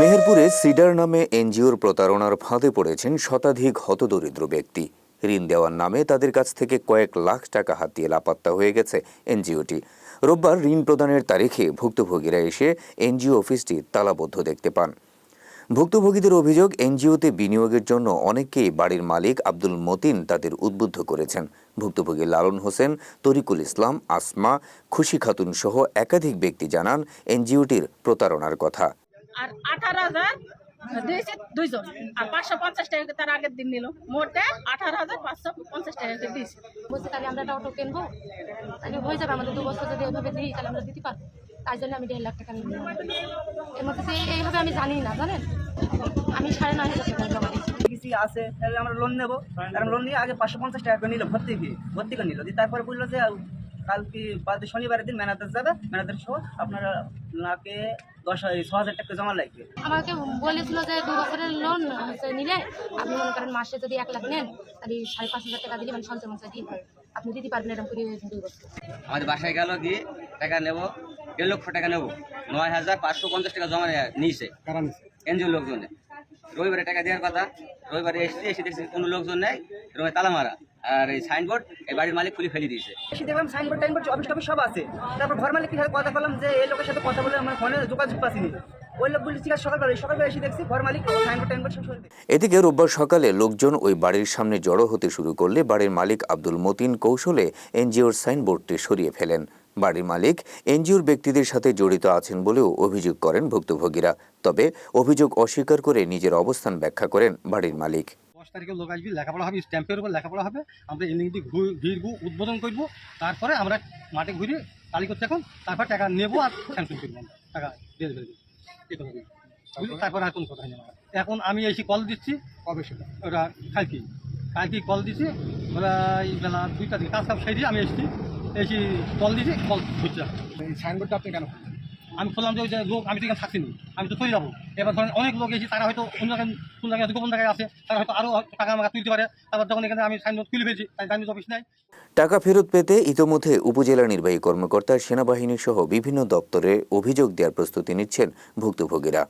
মেহেরপুরে cedar নামে এনজিওর প্রতারণার ফাঁদে পড়েছেন শতাধিক হতদরিদ্র ব্যক্তি। ঋণ দেওয়ার নামে তাদের কাছ থেকে কয়েক লাখ টাকা হাতিয়ে লাপাত্তা হয়ে গেছে এনজিওটি। রোববার ঋণ প্রদানের তারিখে ভুক্তভোগীরা এসে এনজিও অফিসটি তালাবদ্ধ দেখতে পান। ভুক্তভোগীদের অভিযোগ, এনজিওতে বিনিয়োগের জন্য অনেককেই বাড়ির মালিক আব্দুল মতিন তাদের উদ্বুদ্ধ করেছেন। ভুক্তভোগী লালন হোসেন, তরিকুল ইসলাম, আসমা, খুশি খাতুন সহ একাধিক ব্যক্তি জানান এনজিওটির প্রতারণার কথা। আর আঠারো হাজার দিয়েছে দুইজন। আর পাঁচশো পঞ্চাশ টাকা তার আগের দিন নিল। মোটে আঠারো হাজার পাঁচশো পঞ্চাশ টাকা দিয়েছে। বলছে, তাহলে আমরা একটা অটো কিনবো। তাহলে হয়ে যাবে আমাদের দু বছর যদি এভাবে দিই, তাহলে আমরা দিতে পারব। তাই জন্য আমি দেড় লাখ টাকা নিলাম। এর মধ্যে এই- এইভাবে আমি জানি না, জানেন? আমি সাড়ে নয় হাজার টাকা আছে, তাহলে আমরা লোন নেব। কারণ লোন নিয়ে আগে পাঁচশো পঞ্চাশ টাকা করে নিল, ভর্তি ফি, ভর্তি করে নিল। দিয়ে তারপরে বলল যে কালকে বাদ শনিবারের দিন ম্যানেজার যাবে ম্যানেজার সহ আপনারা নাকে দশ ছ হাজার টাকা জমা লাগবে। আমাকে বলেছিল যে দু বছরের লোন নিলে আপনি মনে করেন মাসে যদি এক লাখ নেন তাহলে সাড়ে পাঁচ হাজার টাকা দিলে মানে সঞ্চয় মঞ্চয় দিয়ে আপনি দিতে পারবেন এরকম করে দুই বছর। আমাদের বাসায় গেল গিয়ে টাকা নেব দেড় লক্ষ টাকা নেব। নয় হাজার পাঁচশো পঞ্চাশ টাকা জমা নিয়েছে। এনজিও লোকজনে। রবিবারে টাকা দেওয়ার কথা রবিবারে এসে এসে দেখছি কোনো লোকজন নেই রবিবার তালা মারা। আর এই সাইনবোর্ড এই বাড়ির মালিক খুলে ফেলে দিয়েছে। এসে দেখলাম সাইনবোর্ড টাইনবোর্ড অফিস টফিস সব আছে। তারপর ঘর মালিকের সাথে কথা বললাম যে এই লোকের সাথে কথা বলে আমার ফোনে যোগাযোগ পাচ্ছিনি। এদিকে রোববার সকালে লোকজন ওই বাড়ির সামনে জড়ো হতে শুরু করলে বাড়ির মালিক আব্দুল মতিন কৌশলে এনজিওর সাইনবোর্ডটি সরিয়ে ফেলেন। বাড়ির মালিক এনজিওর ব্যক্তিদের সাথে জড়িত আছেন বলেও অভিযোগ করেন ভুক্তভোগীরা। তবে অভিযোগ অস্বীকার করে নিজের অবস্থান ব্যাখ্যা করেন বাড়ির মালিক। দশ তারিখে লোক আসবি লেখাপড়া হবে স্ট্যাম্পের উপর লেখাপড়া হবে। আমরা এলিংটি ঘুরবো উদ্বোধন করব। তারপরে আমরা মাঠে ঘুরে তালি করতে এখন তারপর টাকা নেব আর স্যাংশন করব আমরা। টাকা দিয়ে দেবে। এই কথা বুঝলি? তারপর আর কোনো কথা নেই। এখন আমি এসে কল দিচ্ছি। কবে সেটা ওরা কালকে কালকে কল দিচ্ছি ওরা এই বেলা দুইটা দিকে কাজ কাজ সেরে আমি এসেছি। এসে কল দিয়েছি কল ধরছি এই সাইনবোর্ডটা আপনি কেন আমি বললাম যে লোক, আমি তো এখানে থাকছি আমি তো চলে যাব। এবার ধরেন অনেক লোক এসে, তারা হয়তো অন্য জায়গায়, কোন জায়গায় গোপন জায়গায় আছে, তারা হয়তো আরও টাকা আমাকে তুলতে পারে। তারপর যখন এখানে আমি সাইন তুলে ফেলছি, তাই অফিস নাই। টাকা ফেরত পেতে ইতোমধ্যে উপজেলা নির্বাহী কর্মকর্তা, সেনাবাহিনী সহ বিভিন্ন দপ্তরে অভিযোগ দেওয়ার প্রস্তুতি নিচ্ছেন ভুক্তভোগীরা।